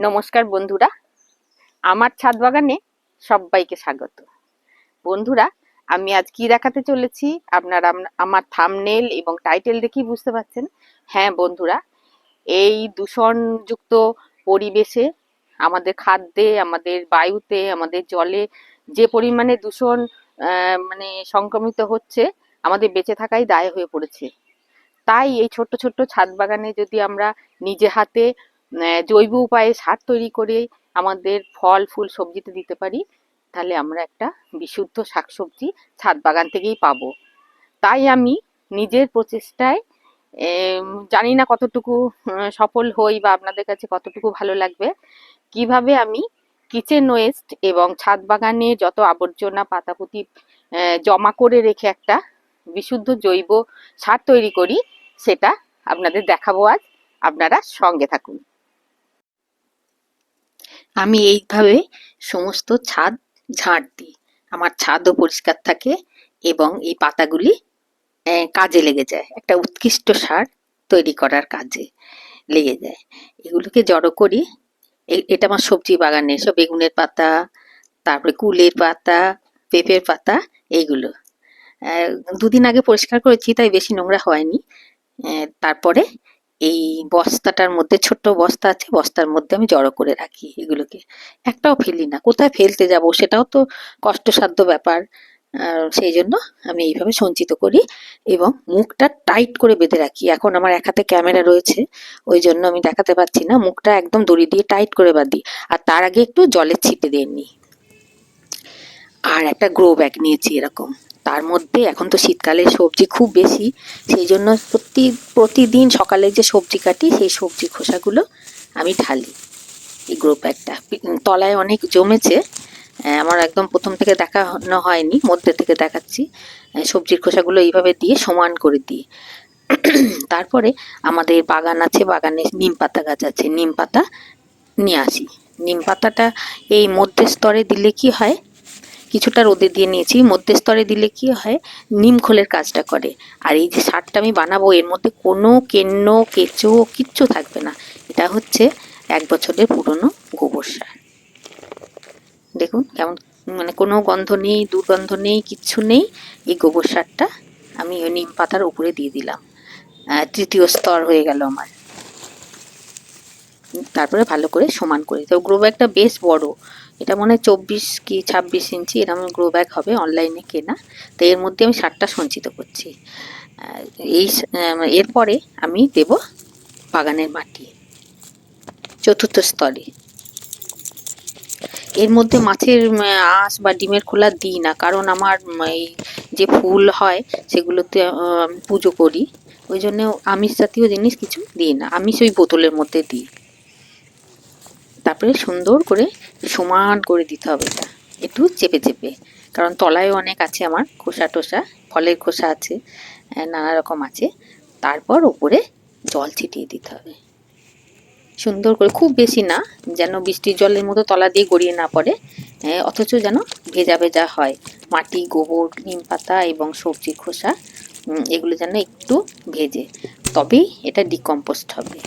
নমস্কার বন্ধুরা। আমার ছাদ বাগানে সবাইকে স্বাগত। বন্ধুরা, আমি আজ কি দেখাতে চলেছি? আপনারা আমার থামনেল এবং টাইটেল দেখেই বুঝতে পারছেন। হ্যাঁ বন্ধুরা, এই দূষণযুক্ত পরিবেশে আমাদের খাদ্যে, আমাদের বায়ুতে, আমাদের জলে যে পরিমাণে দূষণ মানে সংক্রমিত হচ্ছে, আমাদের বেঁচে থাকাই দায় হয়ে পড়েছে। তাই এই ছোট্ট ছোট্ট ছাদ বাগানে যদি আমরা নিজে হাতে জৈব উপায়ে সার তৈরি করে আমাদের ফল, ফুল সবজিতে দিতে পারি, তাহলে আমরা একটা বিশুদ্ধ শাকসবজি ছাদ বাগান থেকেই পাবো। তাই আমি নিজের প্রচেষ্টায় জানি না কতটুকু সফল হই বা আপনাদের কাছে কতটুকু ভালো লাগবে, কীভাবে আমি কিচেন ওয়েস্ট এবং ছাদ বাগানে যত আবর্জনা, পাতাপুতি জমা করে রেখে একটা বিশুদ্ধ জৈব সার তৈরি করি, সেটা আপনাদের দেখাবো আজ। আপনারা সঙ্গে থাকুন। আমি এইভাবে সমস্ত ছাদ ঝাঁট দিই। আমার ছাদও পরিষ্কার থাকে এবং এই পাতাগুলি কাজে লেগে যায়। একটা উৎকৃষ্ট সার তৈরি করার কাজে লেগে যায়। এগুলোকে জড়ো করি। এটা আমার সবজি বাগানে সব বেগুনের পাতা, তারপরে কুলের পাতা, পেঁপের পাতা, এইগুলো। দুদিন আগে পরিষ্কার করেছি, তাই বেশি নোংরা হয়নি। তারপরে এই বস্তাটার মধ্যে, ছোট্ট বস্তা আছে, বস্তার মধ্যে আমি জড়ো করে রাখি এগুলোকে। একটাও ফেলি না। কোথায় ফেলতে যাব সেটাও তো কষ্টসাধ্য ব্যাপার। সেই জন্য আমি এইভাবে সঞ্চিত করি এবং মুখটা টাইট করে বেঁধে রাখি। এখন আমার এক হাতে ক্যামেরা রয়েছে, ওই জন্য আমি দেখাতে পাচ্ছি না। মুখটা একদম দড়ি দিয়ে টাইট করে বাঁধি। আর তার আগে একটু জলের ছিটে দিয়ে নিই। আর একটা গ্রো ব্যাগ নিয়েছি এরকম। তার মধ্যে এখন তো শীতকালে সবজি খুব বেশি, সেই জন্য প্রতি, প্রতিদিন সকালে যে সবজি কাটি, সেই সবজি খোসাগুলো আমি ঢালি এই গ্রো ব্যাগটা তলায় অনেক জমেছে আমার একদম প্রথম থেকে দেখানো হয়নি, মধ্যে থেকে দেখাচ্ছি। সবজির খোসাগুলো এইভাবে দিয়ে সমান করে দিই। তারপরে আমাদের বাগান আছে, বাগানে নিম পাতা গাছ আছে, নিম পাতা নিয়ে আসি। নিম পাতাটা এই মধ্যে স্তরে দিলে কি হয় কিছুটা রোদে দিয়ে নিয়েছি। মধ্যে স্তরে দিলে কি হয়? নিম খোলের কাজটা করে। আর এই যে সারটা আমি বানাবো, এর মধ্যে কোনো কেন্ন, কেঁচো কিচ্ছু থাকবে না। এটা হচ্ছে এক বছরের পুরনো গোবর সার। দেখুন কেমন মানে কোনো গন্ধ নেই, দুর্গন্ধ নেই, কিচ্ছু নেই। এই গোবর সারটা আমি ওই নিম পাতার উপরে দিয়ে দিলাম। তৃতীয় স্তর হয়ে গেল আমার। তারপরে ভালো করে সমান করে তো গ্রো ব্যাগটা বেশ বড়। এটা মনে হয় চব্বিশ কি ছাব্বিশ ইঞ্চি এরকম গ্রো ব্যাগ হবে অনলাইনে কেনা। তো এর মধ্যে আমি সারটা সঞ্চিত করছি। এই এরপরে আমি দেব বাগানের মাটি, চতুর্থ স্তরে। এর মধ্যে মাছের আঁশ বা ডিমের খোলা দিই না, কারণ আমার এই যে ফুল হয় সেগুলোতে পুজো করি। ওই জন্য আমিষ জাতীয় জিনিস কিছু দিই না। আমিষ ওই বোতলের মধ্যে দিই। তারপরে সুন্দর করে সমান করে দিতে হবে এটা। একটু চেপে চেপে। কারণ তলায় অনেক আছে আমার খোসা টোসা, ফলের খোসা আছে নানা রকম আছে। তারপর ওপরে জল ছিটিয়ে দিতে হবে। সুন্দর করে, খুব বেশি না, যেন বৃষ্টির জলের মতো তলা দিয়ে গড়িয়ে না পড়ে অথচ যেন ভেজা ভেজা হয়। মাটি, গোবর, নিম পাতা এবং সবজির খোসা এগুলো যেন একটু ভেজে। তবেই এটা ডিকম্পোস্ট হবে।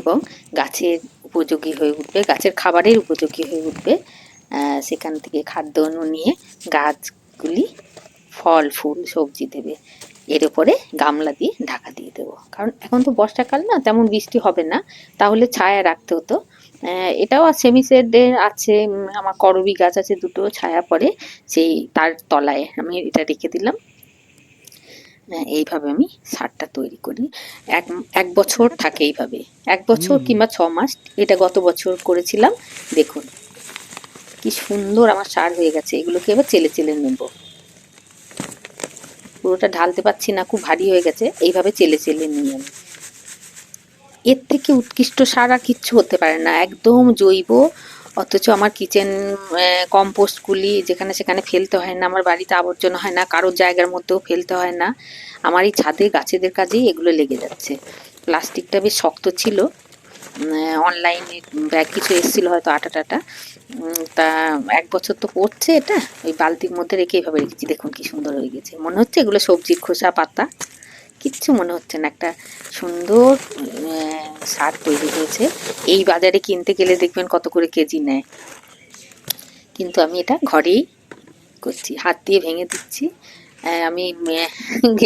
এবং গাছের উপযোগী হয়ে উঠবে, গাছের খাবারের উপযোগী হয়ে উঠবে। সেখান থেকে খাদ্য নিয়ে গাছগুলি ফল, ফুল, সবজি দেবে। এর উপরে গামলা দিয়ে ঢাকা দিয়ে দেবো। কারণ এখন তো বর্ষাকাল না, তেমন বৃষ্টি হবে না। তাহলে ছায়া রাখতে হতো। এটাও সেমি শেডের আছে আমার করবি গাছ আছে, দুটো ছায়া পড়ে, সেই তার তলায়। আমি এটা রেখে দিলাম। এইভাবে আমি সারটা তৈরি করি। এক এক বছর থাকে এইভাবে। এক বছর কিংবা ছ মাস এটা গত বছর করেছিলাম দেখুন। কি সুন্দর আমার সার হয়ে গেছে এগুলোকে এবার চেলে চেলে নেব। পুরোটা ঢালতে পারছি না খুব ভারী হয়ে গেছে এইভাবে চেলে চেলে নিয়ে আমি। এর থেকে উৎকৃষ্ট সার আর কিচ্ছু হতে পারে না একদম জৈব অথচ আমার কিচেন কম্পোস্টগুলি যেখানে সেখানে ফেলতে হয় না, আমার বাড়িতে আবর্জনা হয় না, কারোর জায়গার মধ্যেও ফেলতে হয় না। আমার এই ছাদে গাছেদের কাজেই এগুলো লেগে যাচ্ছে। প্লাস্টিকটা বেশ শক্ত ছিল। অনলাইনে ব্যাগ কিছু এসেছিল হয়তো আটা টাটা তা এক বছর তো পড়ছে এটা, ওই বালতির মধ্যে রেখে এইভাবে রেখেছি। দেখুন কি সুন্দর হয়ে গেছে। মনে হচ্ছে এগুলো সবজির খোসা পাতা। কিচ্ছু মনে হচ্ছে না। একটা সুন্দর সার তৈরি হয়েছে। এই বাজারে কিনতে গেলে দেখবেন কত করে কেজি নেয়। কিন্তু আমি এটা ঘরেই করছি, হাত দিয়ে ভেঙে দিচ্ছি। আমি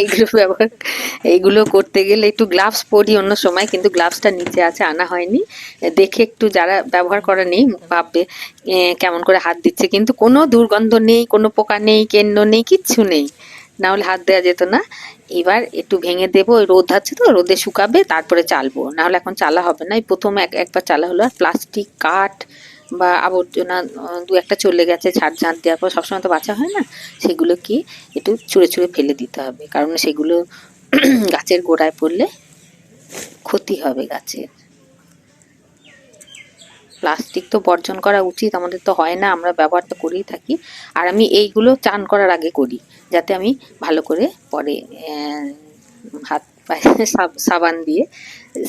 এগুলো ব্যবহার এইগুলো করতে গেলে একটু গ্লাভস পরি অন্য সময়, কিন্তু গ্লাভসটা নিচে আছে, আনা হয়নি। দেখে একটু যারা ব্যবহার করা নেই, ভাববে কেমন করে হাত দিচ্ছে। কিন্তু কোনো দুর্গন্ধ নেই, কোনো পোকা নেই, কেন্ন নেই, কিচ্ছু নেই। না হলে হাত দেওয়া যেত না। এবার একটু ভেঙে দেবো, ওই রোদ আছে তো, রোদে শুকাবে, তারপরে চালবো। না হলে এখন চালা হবে না। এই প্রথম এক, একবার চালা হলো, আর প্লাস্টিক, কাঠ বা আবর্জনা দু একটা চলে গেছে ছাড় ঝাঁট দেওয়ার পর সবসময় তো বাঁচা হয় না। সেগুলো কি একটু চুড়ে চুড়ে ফেলে দিতে হবে, কারণ সেগুলো গাছের গোড়ায় পড়লে ক্ষতি হবে গাছের। প্লাস্টিক তো বর্জন করা উচিত, আমাদের তো হয় না, আমরা ব্যবহার তো করেই থাকি। আর আমি এইগুলো চান করার আগে করি। যাতে আমি ভালো করে পরে হাত পায়ে সাব- সাবান দিয়ে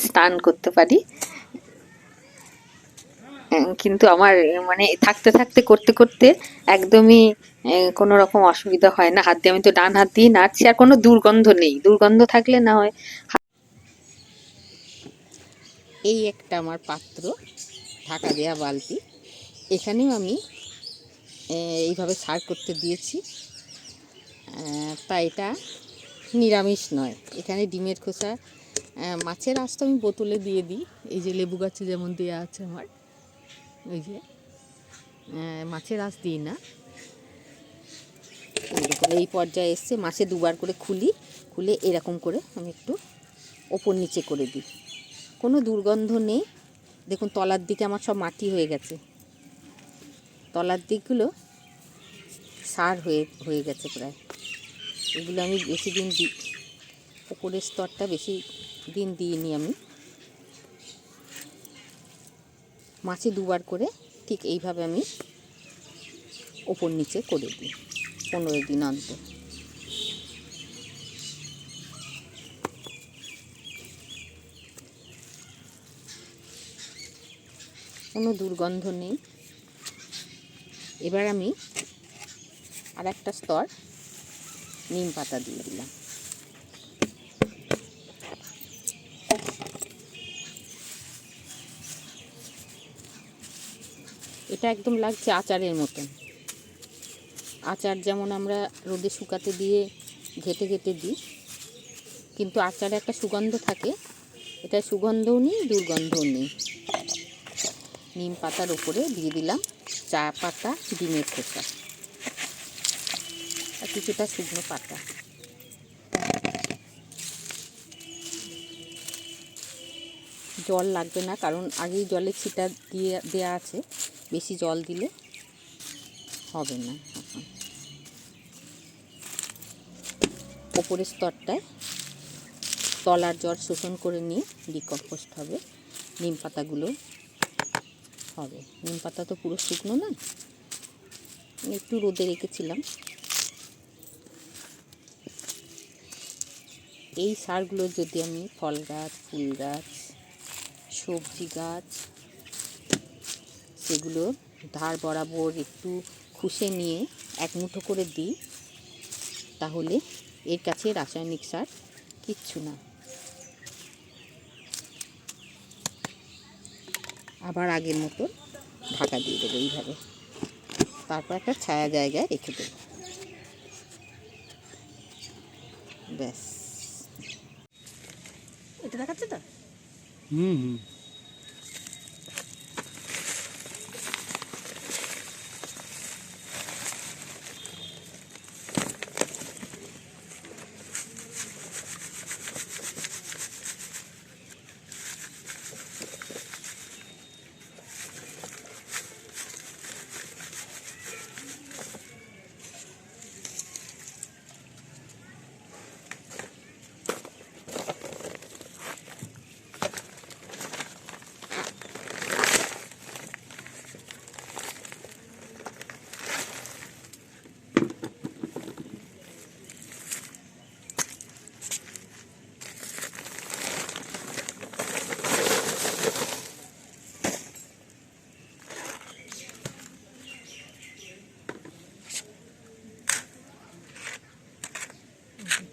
স্নান করতে পারি। কিন্তু আমার মানে থাকতে থাকতে, করতে করতে একদমই কোনো রকম অসুবিধা হয় না। হাত দিয়ে আমি তো ডান হাত দিয়ে নাড়ছি, আর কোনো দুর্গন্ধ নেই। দুর্গন্ধ থাকলে না হয় এই একটা আমার পাত্র, ঢাকা দেওয়া বালতি। এখানেও আমি এইভাবে সার করতে দিয়েছি। এটা নিরামিষ নয়। এখানে ডিমের খোসা মাছের আঁশ তো আমি বোতলে দিয়ে দিই। এই যে লেবু গাছে যেমন দেওয়া আছে আমার। ওই যে মাছের আঁশ দিই না। এই এই পর্যায়ে এসছে মাসে দুবার করে খুলি। খুলে এরকম করে আমি একটু ওপর নিচে করে দিই। কোনো দুর্গন্ধ নেই। দেখুন, তলার দিকে আমার সব মাটি হয়ে গেছে। তলার দিকগুলো সার হয়ে হয়ে গেছে প্রায়। এগুলো আমি বেশি দিন দিই ওপরের স্তরটা বেশি দিন দিইনি আমি। মাছে দুবার করে ঠিক এইভাবে আমি ওপর নিচে করে দিই, পনেরো দিন অন্তর কোনো দুর্গন্ধ নেই। এবার আমি আর একটা স্তর নিম পাতা দিয়ে দিলাম। এটা একদম লাগছে আচারের মতন। আচার যেমন আমরা রোদে শুকাতে দিয়ে ঘেটে ঘেটে দিই, কিন্তু আচারে একটা সুগন্ধ থাকে। এটা সুগন্ধও নেই, দুর্গন্ধও নেই। নিম পাতার উপরে দিয়ে দিলাম চা পাতা, ডিমের খোসা। কিছুটা শুকনো পাতা। জল লাগবে না, কারণ আগেই জলে ছিটা দিয়ে দেওয়া আছে। বেশি জল দিলে হবে না। এখন ওপরের স্তরটায় তলার জল শোষণ করে নিয়ে ডিকম্পোস্ট হবে। নিম পাতাগুলো হবে। নিম পাতা তো পুরো শুকনো না? একটু রোদে রেখেছিলাম। এই সারগুলো যদি আমি ফল গাছ, ফুল গাছ, সবজি গাছ, সেগুলো ধার বরাবর একটু খুশে নিয়ে এক মুঠো করে দিই, তাহলে এর কাছে রাসায়নিক সার কিচ্ছু না। আবার আগের মতো ঢাকা দিয়ে দেবো এইভাবে। তারপর একটা ছায়া জায়গায় রেখে দেবো। ব্যাস। দেখাচ্ছে তো? হুম হুম।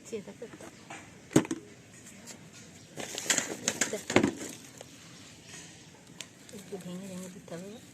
Sí, está perfecto. Está esse El que viene, de esta.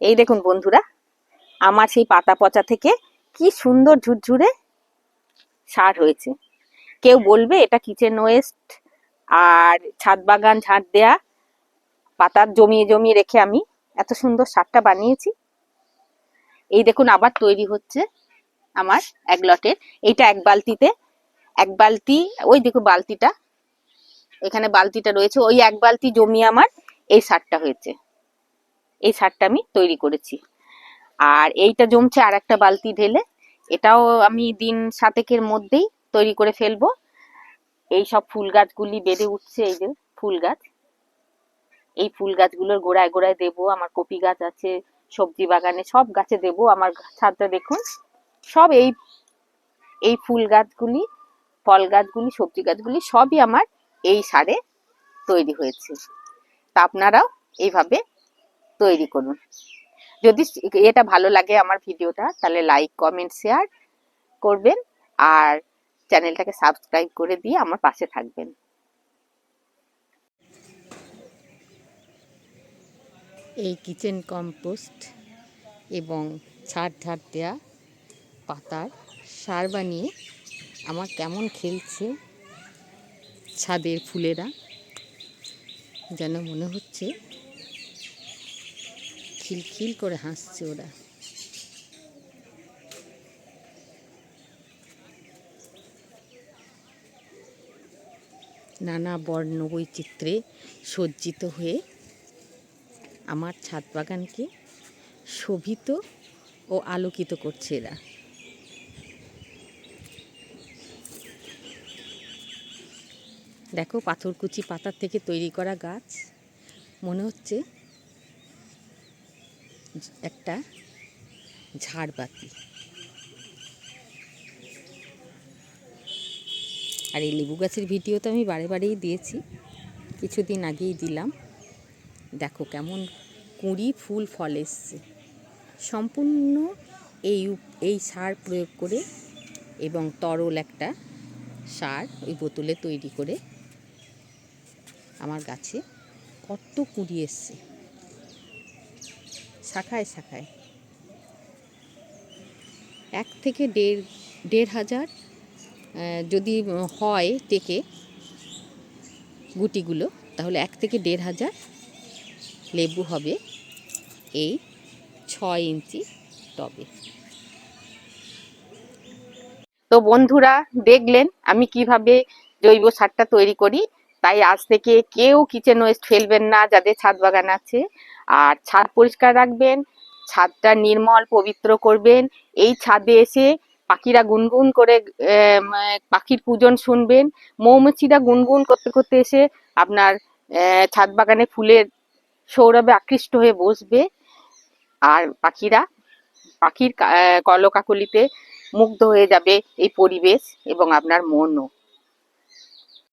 এই দেখুন বন্ধুরা, আমার সেই পাতা পচা থেকে কি সুন্দর ঝুরঝুরে সার হয়েছে। কেউ বলবে এটা কিচেন ওয়েস্ট আর ছাদ বাগান, ঝাঁট দেয়া পাতার জমিয়ে জমিয়ে রেখে আমি এত সুন্দর সারটা বানিয়েছি। এই দেখুন আবার তৈরি হচ্ছে আমার এক লটের, এইটা এক বালতিতে, এক বালতি, ওই দেখুন বালতিটা, এখানে বালতিটা রয়েছে, ওই এক বালতি জমি আমার এই সারটা হয়েছে। এই সারটা আমি তৈরি করেছি। আর এইটা জমছে আর একটা বালতি ঢেলে। এটাও আমি দিন সাতেকের মধ্যেই তৈরি করে ফেলব। এই সব ফুল গাছগুলি বেড়ে উঠছে, এই যে ফুল গাছ। এই ফুল গাছগুলোর গোড়ায় গোড়ায় দেবো, আমার কপি গাছ আছে, সবজি বাগানে সব গাছে দেবো। আমার ছাদটা দেখুন, সব এই এই ফুল গাছগুলি, ফল গাছগুলি, সবজি গাছগুলি সবই আমার এই সারে তৈরি হয়েছে। তা আপনারাও এইভাবে তৈরি করুন। যদি এটা ভালো লাগে আমার ভিডিওটা, তাহলে লাইক কমেন্ট শেয়ার করবেন আর চ্যানেলটাকে সাবস্ক্রাইব করে দিয়ে আমার পাশে থাকবেন। এই কিচেন কম্পোস্ট এবং ছাড় ঝাড় দেওয়া পাতার সার বানিয়ে আমার কেমন খেলছে ছাদের ফুলেরা যেন মনে হচ্ছে খিলখিল করে হাসছে ওরা। নানা বর্ণ বৈচিত্র্যে সজ্জিত হয়ে আমার ছাদ বাগানকে শোভিত ও আলোকিত করছে এরা। দেখো পাথরকুচি পাতার থেকে তৈরি করা গাছ, মনে হচ্ছে একটা ঝাড়বাতি। আর এই লেবু গাছের ভিডিও তো আমি বারে বারেই দিয়েছি, কিছুদিন আগেই দিলাম। দেখো কেমন কুঁড়ি ফুল ফল এসছে। সম্পূর্ণ এই এই সার প্রয়োগ করে এবং তরল একটা সার ওই বোতলে তৈরি করে আমার গাছে কত কুঁড়ি এসছে। শাখায় শাখায়। এক থেকে দেড় দেড় হাজার যদি হয় টেকে গুটিগুলো, তাহলে এক থেকে দেড় হাজার লেবু হবে এই ছয় ইঞ্চি টবে। তো বন্ধুরা, দেখলেন আমি কীভাবে জৈব সারটা তৈরি করি। তাই আজ থেকে কেউ কিচেন ওয়েস্ট ফেলবেন না, যাদের ছাদ বাগান আছে। আর ছাদ পরিষ্কার রাখবেন, ছাদটা নির্মল, পবিত্র করবেন। এই ছাদে এসে পাখিরা গুনগুন করে পাখির পূজন শুনবেন। মৌমাছিরা গুনগুন করতে করতে এসে আপনার ছাদ বাগানে ফুলের সৌরভে আকৃষ্ট হয়ে বসবে। আর পাখিরা, পাখির কলকাকলিতে মুগ্ধ হয়ে যাবে এই পরিবেশ এবং আপনার মনও।